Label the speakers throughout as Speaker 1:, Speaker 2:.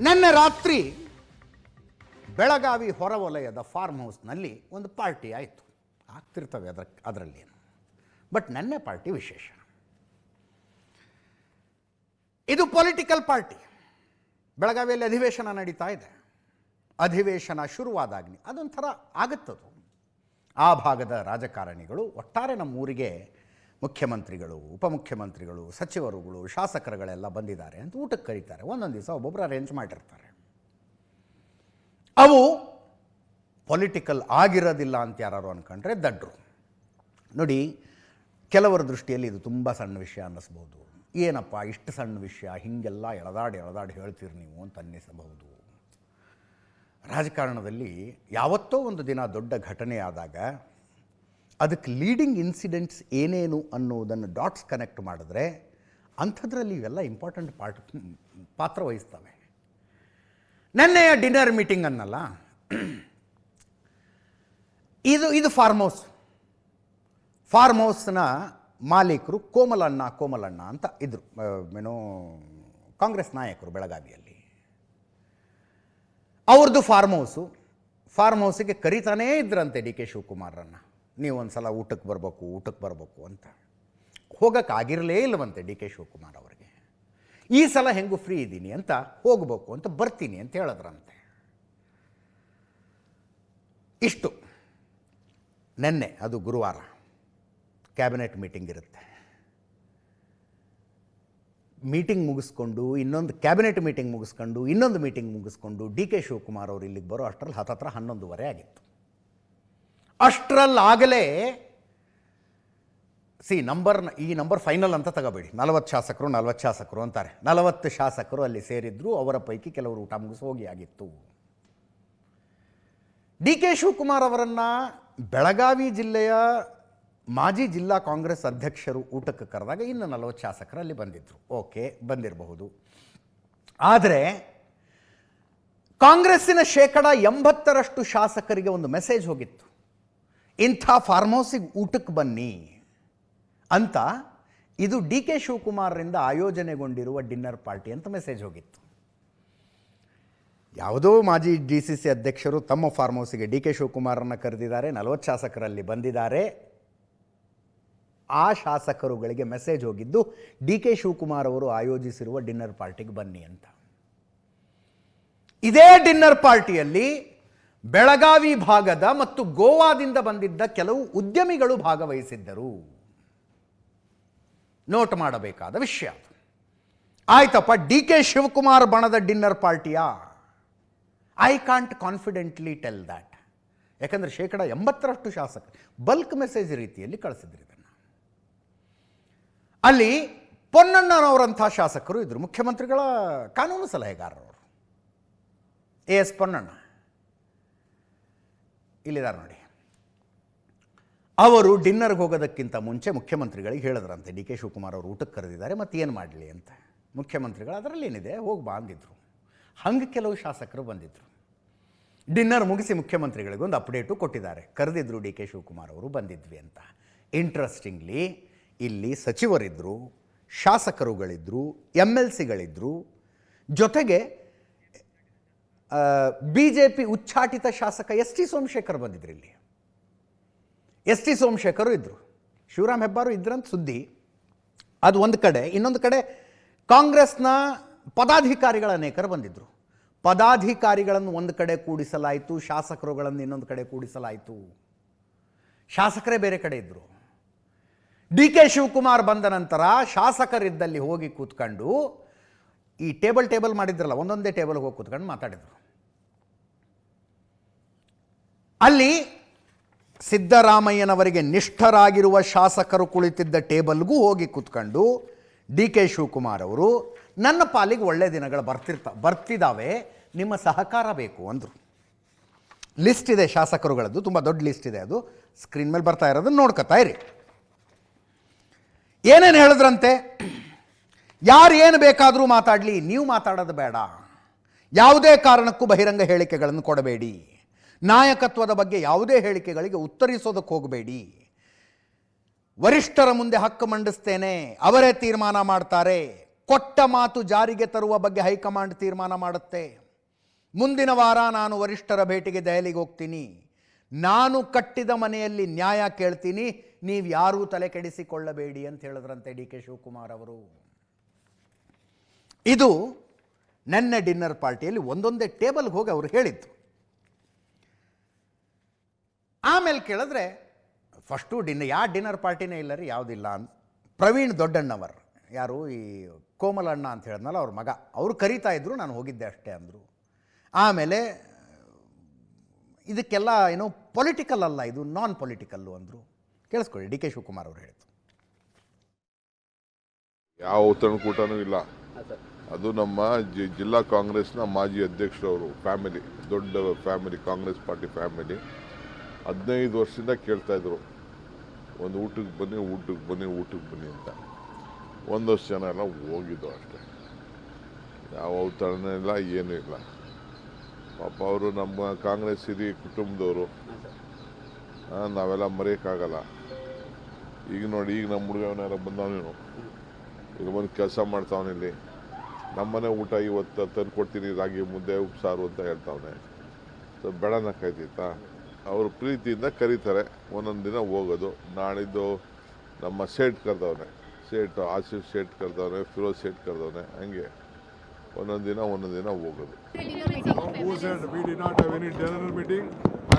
Speaker 1: ನಿನ್ನೆ ರಾತ್ರಿ ಬೆಳಗಾವಿ ಹೊರವಲಯದ ಫಾರ್ಮ್ ಹೌಸ್ನಲ್ಲಿ ಒಂದು ಪಾರ್ಟಿ ಆಯಿತು. ಆಗ್ತಿರ್ತವೆ ಅದರ, ಅದರಲ್ಲಿ. ಬಟ್ ನೆನ್ನೆ ಪಾರ್ಟಿ ವಿಶೇಷ. ಇದು ಪೊಲಿಟಿಕಲ್ ಪಾರ್ಟಿ ಬೆಳಗಾವಿಯಲ್ಲಿ ಅಧಿವೇಶನ ನಡೀತಾ ಇದೆ. ಅಧಿವೇಶನ ಶುರುವಾದಾಗ್ನಿ. ಅದೊಂಥರ ಆಗುತ್ತದು. ಆ ಭಾಗದ ರಾಜಕಾರಣಿಗಳು ಒಟ್ಟಾರೆ ನಮ್ಮ ಊರಿಗೆ ಮುಖ್ಯಮಂತ್ರಿಗಳು, ಉಪಮುಖ್ಯಮಂತ್ರಿಗಳು, ಸಚಿವರುಗಳು, ಶಾಸಕರುಗಳೆಲ್ಲ ಬಂದಿದ್ದಾರೆ ಅಂತ ಊಟಕ್ಕೆ ಕರೀತಾರೆ. ಒಂದೊಂದು ದಿವಸ ಒಬ್ಬೊಬ್ಬರು ಅರೇಂಜ್ ಮಾಡಿರ್ತಾರೆ. ಅವು ಪೊಲಿಟಿಕಲ್ ಆಗಿರೋದಿಲ್ಲ ಅಂತ ಯಾರು ಅನ್ಕೊಂಡ್ರೆ ದಡ್ರು. ನೋಡಿ, ಕೆಲವರ ದೃಷ್ಟಿಯಲ್ಲಿ ಇದು ತುಂಬ ಸಣ್ಣ ವಿಷಯ ಅನ್ನಿಸ್ಬೋದು. ಏನಪ್ಪ, ಇಷ್ಟು ಸಣ್ಣ ವಿಷಯ, ಹೀಗೆಲ್ಲ ಎಳದಾಡಿ ಎಳದಾಡಿ ಹೇಳ್ತೀರಿ ನೀವು ಅಂತ ಅನ್ನಿಸಬಹುದು. ರಾಜಕಾರಣದಲ್ಲಿ ಯಾವತ್ತೋ ಒಂದು ದಿನ ದೊಡ್ಡ ಘಟನೆ ಆದಾಗ ಅದಕ್ಕೆ ಲೀಡಿಂಗ್ ಇನ್ಸಿಡೆಂಟ್ಸ್ ಏನೇನು ಅನ್ನೋದನ್ನು ಡಾಟ್ಸ್ ಕನೆಕ್ಟ್ ಮಾಡಿದ್ರೆ ಅಂಥದ್ರಲ್ಲಿ ಇವೆಲ್ಲ ಇಂಪಾರ್ಟೆಂಟ್ ಪಾರ್ಟ್ ಪಾತ್ರ ವಹಿಸ್ತವೆ. ನೆನ್ನೆಯ ಡಿನ್ನರ್ ಮೀಟಿಂಗ್ ಅನ್ನಲ್ಲ. ಇದು ಇದು ಫಾರ್ಮ್ ಹೌಸ್ ಫಾರ್ಮ್ ಹೌಸ್ನ ಮಾಲೀಕರು ಕೋಮಲಣ್ಣ ಕೋಮಲಣ್ಣ ಅಂತ ಇದ್ದರು ಏನೋ ಕಾಂಗ್ರೆಸ್ ನಾಯಕರು ಬೆಳಗಾವಿಯಲ್ಲಿ. ಅವ್ರದ್ದು ಫಾರ್ಮ್ ಹೌಸು ಫಾರ್ಮ್ ಹೌಸಿಗೆ ಕರಿತಾನೇ ಇದ್ರಂತೆ ಡಿ ಕೆ ಶಿವಕುಮಾರನ್ನ ನೀವು ಒಂದು ಸಲ ಊಟಕ್ಕೆ ಬರಬೇಕು ಊಟಕ್ಕೆ ಬರಬೇಕು ಅಂತ. ಹೋಗೋಕ್ಕಾಗಿರಲೇ ಇಲ್ಲವಂತೆ ಡಿ ಕೆ ಶಿವಕುಮಾರ್ ಅವರಿಗೆ. ಈ ಸಲ ಹೆಂಗೂ ಫ್ರೀ ಇದ್ದೀನಿ ಅಂತ ಹೋಗಬೇಕು ಅಂತ ಬರ್ತೀನಿ ಅಂತ ಹೇಳಿದ್ರಂತೆ. ಇಷ್ಟು. ನೆನ್ನೆ, ಅದು ಗುರುವಾರ ಕ್ಯಾಬಿನೆಟ್ ಮೀಟಿಂಗ್ ಇರುತ್ತೆ. ಮೀಟಿಂಗ್ ಮುಗಿಸ್ಕೊಂಡು, ಇನ್ನೊಂದು ಕ್ಯಾಬಿನೆಟ್ ಮೀಟಿಂಗ್ ಮುಗಿಸ್ಕೊಂಡು, ಇನ್ನೊಂದು ಮೀಟಿಂಗ್ ಮುಗಿಸ್ಕೊಂಡು ಡಿ ಕೆ ಶಿವಕುಮಾರ್ ಅವರು ಇಲ್ಲಿಗೆ ಬರೋ ಅಷ್ಟರಲ್ಲಿ ಹತ್ತತ್ರ ಹನ್ನೊಂದುವರೆ ಆಗಿತ್ತು. ಅಷ್ಟರಲ್ಲಾಗಲೇ ಸಿ ನಂಬರ್ ಈ ನಂಬರ್ ಫೈನಲ್ ಅಂತ ತಗೋಬೇಡಿ. ನಲವತ್ತು ಶಾಸಕರು ನಲವತ್ತು ಶಾಸಕರು ಅಂತಾರೆ. ನಲವತ್ತು ಶಾಸಕರು ಅಲ್ಲಿ ಸೇರಿದ್ರು, ಅವರ ಪೈಕಿ ಕೆಲವರು ಊಟ ಮುಗಿಸಿ ಹೋಗಿ ಆಗಿತ್ತು. ಡಿ ಕೆ ಶಿವಕುಮಾರ್ ಅವರನ್ನು ಬೆಳಗಾವಿ ಜಿಲ್ಲೆಯ ಮಾಜಿ ಜಿಲ್ಲಾ ಕಾಂಗ್ರೆಸ್ ಅಧ್ಯಕ್ಷರು ಊಟಕ್ಕೆ ಕರೆದಾಗ ಇನ್ನು ನಲವತ್ತು ಶಾಸಕರು ಅಲ್ಲಿ ಬಂದಿದ್ದರು ಓಕೆ, ಬಂದಿರಬಹುದು. ಆದರೆ, ಕಾಂಗ್ರೆಸ್ಸಿನ ಶೇಕಡ ಎಂಬತ್ತರಷ್ಟು ಶಾಸಕರಿಗೆ ಒಂದು ಮೆಸೇಜ್ ಹೋಗಿತ್ತು. ಇಂಥ ಫಾರ್ಮ್ ಹೌಸಿಗೆ ಊಟಕ್ಕೆ ಬನ್ನಿ ಅಂತ ಇದು ಡಿ ಕೆ ಶಿವಕುಮಾರ್ರಿಂದ ಆಯೋಜನೆಗೊಂಡಿರುವ ಡಿನ್ನರ್ ಪಾರ್ಟಿ ಅಂತ ಮೆಸೇಜ್ ಹೋಗಿತ್ತು. ಯಾವುದೋ ಮಾಜಿ ಡಿ ಸಿ ಸಿ ಅಧ್ಯಕ್ಷರು ತಮ್ಮ ಫಾರ್ಮ್ ಹೌಸಿಗೆ ಡಿ ಕೆ ಶಿವಕುಮಾರನ್ನು ಕರೆದಿದ್ದಾರೆ, ನಲವತ್ತು ಶಾಸಕರಲ್ಲಿ ಬಂದಿದ್ದಾರೆ. ಆ ಶಾಸಕರುಗಳಿಗೆ ಮೆಸೇಜ್ ಹೋಗಿದ್ದು, ಡಿ ಕೆ ಶಿವಕುಮಾರ್ ಅವರು ಆಯೋಜಿಸಿರುವ ಡಿನ್ನರ್ ಪಾರ್ಟಿಗೆ ಬನ್ನಿ ಅಂತ. ಇದೇ ಡಿನ್ನರ್ ಪಾರ್ಟಿಯಲ್ಲಿ ಬೆಳಗಾವಿ ಭಾಗದ ಮತ್ತು ಗೋವಾದಿಂದ ಬಂದಿದ್ದ ಕೆಲವು ಉದ್ಯಮಿಗಳು ಭಾಗವಹಿಸಿದ್ದರು. ನೋಟ್ ಮಾಡಬೇಕಾದ ವಿಷಯ. ಆಯ್ತಪ್ಪ, ಡಿ ಕೆ ಶಿವಕುಮಾರ್ ಬಣದ dinner ಪಾರ್ಟಿಯಾ? I can't confidently tell that ಯಾಕಂದರೆ ಶೇಕಡ ಎಂಬತ್ತರಷ್ಟು ಶಾಸಕರು ಬಲ್ಕ್ ಮೆಸೇಜ್ ರೀತಿಯಲ್ಲಿ ಕಳಿಸಿದ್ರು ಇದನ್ನು. ಅಲ್ಲಿ ಪೊನ್ನಣ್ಣನವರಂಥ ಶಾಸಕರು ಇದ್ದರು ಮುಖ್ಯಮಂತ್ರಿಗಳ ಕಾನೂನು ಸಲಹೆಗಾರರು ಎ ಎಸ್ ಪೊನ್ನಣ್ಣ. ಇಲ್ಲಿದ್ದಾರೆ ನೋಡಿ. ಅವರು ಡಿನ್ನರ್ಗೆ ಹೋಗೋದಕ್ಕಿಂತ ಮುಂಚೆ ಮುಖ್ಯಮಂತ್ರಿಗಳಿಗೆ ಹೇಳಿದ್ರಂತೆ. ಡಿ ಕೆ ಶಿವಕುಮಾರ್ ಅವರು ಊಟಕ್ಕೆ ಕರೆದಿದ್ದಾರೆ, ಮತ್ತು ಏನು ಮಾಡಲಿ ಅಂತ. ಮುಖ್ಯಮಂತ್ರಿಗಳು ಅದರಲ್ಲಿ ಏನಿದೆ ಹೋಗಿ ಬಾ ಅಂದಿದ್ರು. ಹಂಗೆ ಕೆಲವು ಶಾಸಕರು ಬಂದಿದ್ದರು ಡಿನ್ನರ್ ಮುಗಿಸಿ ಮುಖ್ಯಮಂತ್ರಿಗಳಿಗೆ ಒಂದು ಅಪ್ಡೇಟು ಕೊಟ್ಟಿದ್ದಾರೆ. ಕರೆದಿದ್ರು ಡಿ ಕೆ ಶಿವಕುಮಾರ್ ಅವರು ಬಂದಿದ್ವಿ ಅಂತ. ಇಂಟ್ರೆಸ್ಟಿಂಗ್ಲಿ ಇಲ್ಲಿ ಸಚಿವರಿದ್ದರು ಶಾಸಕರುಗಳಿದ್ದರು ಎಂ ಎಲ್ ಸಿಗಳಿದ್ದರು ಜೊತೆಗೆ ಬಿ ಜೆ ಪಿ ಉಚ್ಚಾಟಿತ ಶಾಸಕ ಎಸ್ ಟಿ ಸೋಮಶೇಖರ್ ಬಂದಿದ್ರು ಇಲ್ಲಿ. ಎಸ್ ಟಿ ಸೋಮಶೇಖರು ಇದ್ದರು ಶಿವರಾಮ್ ಹೆಬ್ಬಾರು ಇದ್ರಂತ ಸುದ್ದಿ. ಅದು ಒಂದು ಕಡೆ, ಇನ್ನೊಂದು ಕಡೆ ಕಾಂಗ್ರೆಸ್ನ ಪದಾಧಿಕಾರಿಗಳ ಅನೇಕರು ಬಂದಿದ್ದರು ಪದಾಧಿಕಾರಿಗಳನ್ನು ಒಂದು ಕಡೆ ಕೂಡಿಸಲಾಯಿತು, ಶಾಸಕರುಗಳನ್ನು ಇನ್ನೊಂದು ಕಡೆ ಕೂಡಿಸಲಾಯಿತು. ಶಾಸಕರೇ ಬೇರೆ ಕಡೆ ಇದ್ದರು ಡಿ ಕೆ ಶಿವಕುಮಾರ್ ಬಂದ ನಂತರ ಶಾಸಕರಿದ್ದಲ್ಲಿ ಹೋಗಿ ಕೂತ್ಕೊಂಡು ಈ ಟೇಬಲ್ ಟೇಬಲ್ ಮಾಡಿದ್ರಲ್ಲ, ಒಂದೊಂದೇ ಟೇಬಲ್ಗೆ ಹೋಗಿ ಕೂತ್ಕೊಂಡು ಮಾತಾಡಿದರು. ಅಲ್ಲಿ ಸಿದ್ದರಾಮಯ್ಯನವರಿಗೆ ನಿಷ್ಠರಾಗಿರುವ ಶಾಸಕರು ಕುಳಿತಿದ್ದ ಟೇಬಲ್ಗೂ ಹೋಗಿ ಕೂತ್ಕೊಂಡು ಡಿ ಕೆ ಶಿವಕುಮಾರ್ ಅವರು, ನನ್ನ ಪಾಲಿಗೆ ಒಳ್ಳೆ ದಿನಗಳು ಬರ್ತಿರ್ತ ಬರ್ತಿದ್ದಾವೆ ನಿಮ್ಮ ಸಹಕಾರ ಬೇಕು ಅಂದರು. ಲಿಸ್ಟ್ ಇದೆ ಶಾಸಕರುಗಳದ್ದು, ತುಂಬ ದೊಡ್ಡ ಲಿಸ್ಟ್ ಇದೆ ಅದು. ಸ್ಕ್ರೀನ್ ಮೇಲೆ ಬರ್ತಾ ಇರೋದನ್ನು ನೋಡ್ಕೊತಾ ಇರಿ. ಏನೇನು ಹೇಳಿದ್ರಂತೆ? ಯಾರು ಏನು ಬೇಕಾದರೂ ಮಾತಾಡಲಿ, ನೀವು ಮಾತಾಡೋದು ಬೇಡ. ಯಾವುದೇ ಕಾರಣಕ್ಕೂ ಬಹಿರಂಗ ಹೇಳಿಕೆಗಳನ್ನು ಕೊಡಬೇಡಿ. ನಾಯಕತ್ವದ ಬಗ್ಗೆ ಯಾವುದೇ ಹೇಳಿಕೆಗಳಿಗೆ ಉತ್ತರಿಸೋದಕ್ಕೆ ಹೋಗಬೇಡಿ. ವರಿಷ್ಠರ ಮುಂದೆ ಹಕ್ಕು ಮಂಡಿಸ್ತೇನೆ, ಅವರೇ ತೀರ್ಮಾನ ಮಾಡ್ತಾರೆ. ಕೊಟ್ಟ ಮಾತು ಜಾರಿಗೆ ತರುವ ಬಗ್ಗೆ ಹೈಕಮಾಂಡ್ ತೀರ್ಮಾನ ಮಾಡುತ್ತೆ. ಮುಂದಿನ ವಾರ ನಾನು ವರಿಷ್ಠರ ಭೇಟಿಗೆ ದೆಹಲಿಗೆ ಹೋಗ್ತೀನಿ. ನಾನು ಕಟ್ಟಿದ ಮನೆಯಲ್ಲಿ ನ್ಯಾಯ ಕೇಳ್ತೀನಿ, ನೀವು ಯಾರೂ ತಲೆ ಕೆಡಿಸಿಕೊಳ್ಳಬೇಡಿ ಅಂತ ಹೇಳಿದ್ರಂತೆ ಡಿ ಕೆ ಶಿವಕುಮಾರ್ ಅವರು. ಇದು ನೆನ್ನೆ ಡಿನ್ನರ್ ಪಾರ್ಟಿಯಲ್ಲಿ ಒಂದೊಂದೇ ಟೇಬಲ್ಗೆ ಹೋಗಿ ಅವರು ಹೇಳಿದ್ದು. ಆಮೇಲೆ ಕೇಳಿದ್ರೆ, ಫಸ್ಟು ಡಿನ್ನರ್ ಯಾವ ಡಿನ್ನರ್ ಪಾರ್ಟಿನೇ ಇಲ್ಲ ರೀ, ಯಾವುದಿಲ್ಲ ಅಂತ ಪ್ರವೀಣ್ ದೊಡ್ಡಣ್ಣವರ್, ಯಾರು ಈ ಕೋಮಲಣ್ಣ ಅಂತ ಹೇಳಿದ್ನಲ್ಲ ಅವ್ರ ಮಗ, ಅವರು ಕರೀತಾ ಇದ್ರು, ನಾನು ಹೋಗಿದ್ದೆ ಅಷ್ಟೇ ಅಂದರು. ಆಮೇಲೆ, ಇದಕ್ಕೆಲ್ಲ ಏನು ಪೊಲಿಟಿಕಲ್ ಅಲ್ಲ, ಇದು ನಾನ್ ಪೊಲಿಟಿಕಲ್ಲು ಅಂದರು. ಕೇಳಿಸ್ಕೊಳ್ಳಿ, ಡಿ ಕೆ ಶಿವಕುಮಾರ್ ಅವರು ಹೇಳಿದ್ದು.
Speaker 2: ಯಾವ ಔತಣಕೂಟನೂ ಇಲ್ಲ. ಅದು ನಮ್ಮ ಜಿ- ಜಿಲ್ಲಾ ಕಾಂಗ್ರೆಸ್ನ ಮಾಜಿ ಅಧ್ಯಕ್ಷರವರು, ಫ್ಯಾಮಿಲಿ, ದೊಡ್ಡ ಫ್ಯಾಮಿಲಿ, ಕಾಂಗ್ರೆಸ್ ಪಾರ್ಟಿ ಫ್ಯಾಮಿಲಿ. ಹದಿನೈದು ವರ್ಷದಿಂದ ಕೇಳ್ತಾಯಿದ್ರು ಒಂದು ಊಟಕ್ಕೆ ಬನ್ನಿ ಊಟಕ್ಕೆ ಬನ್ನಿ ಊಟಕ್ಕೆ ಬನ್ನಿ ಅಂತ. ಒಂದಷ್ಟು ಜನ ಎಲ್ಲ ಹೋಗಿದ್ದು ಅಷ್ಟೇ. ಯಾವ ಅವತರಣೆ ಇಲ್ಲ, ಏನೂ ಇಲ್ಲ. ಪಾಪ ಅವರು ನಮ್ಮ ಕಾಂಗ್ರೆಸ್ ಹಿರಿಯ ಕುಟುಂಬದವರು. ನಾವೆಲ್ಲ ಮರೆಯೋಕ್ಕಾಗಲ್ಲ. ಈಗ ನೋಡಿ, ಈಗ ನಮ್ಮ ಹುಡುಗನೆಲ್ಲ ಬಂದವನೇನು? ಈಗ ಬಂದು ಕೆಲಸ ಮಾಡ್ತಾವನೆ ಇಲ್ಲಿ. ನಮ್ಮನೆ ಊಟ ಇವತ್ತು ತಂದು ಕೊಡ್ತೀನಿ, ರಾಗಿ ಮುದ್ದೆ, ಉಪ್ಸಾರು ಅಂತ ಹೇಳ್ತಾವನೆ. ಸೊ ಬೆಳನಕ್ಕಾಯ್ತಿತ್ತಾ ಅವರು ಪ್ರೀತಿಯಿಂದ ಕರೀತಾರೆ, ಒಂದೊಂದು ದಿನ ಹೋಗೋದು. ನಾಳಿದ್ದು ನಮ್ಮ ಸೇಟ್ ಕರೆದವನೆ. ಸೇಟ್ ಆಸಿಫ್ ಸೇಟ್ ಕರೆದವನೆ, ಫಿರೋಜ್ ಸೇಟ್ ಕರೆದವನೆ, ಹಂಗೆ. ಒಂದೊಂದು ದಿನ ಒಂದೊಂದು ದಿನ ಹೋಗೋದು?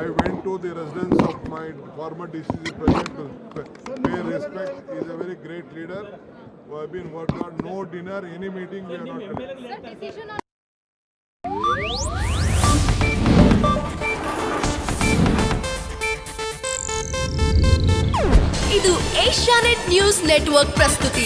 Speaker 3: I went to the residence of my former DCC president. To pay respect. He is a very great leader. Who have been worked on. No dinner, any meeting we are not.
Speaker 4: ಇದು Asianet news network ಪ್ರಸ್ತುತಿ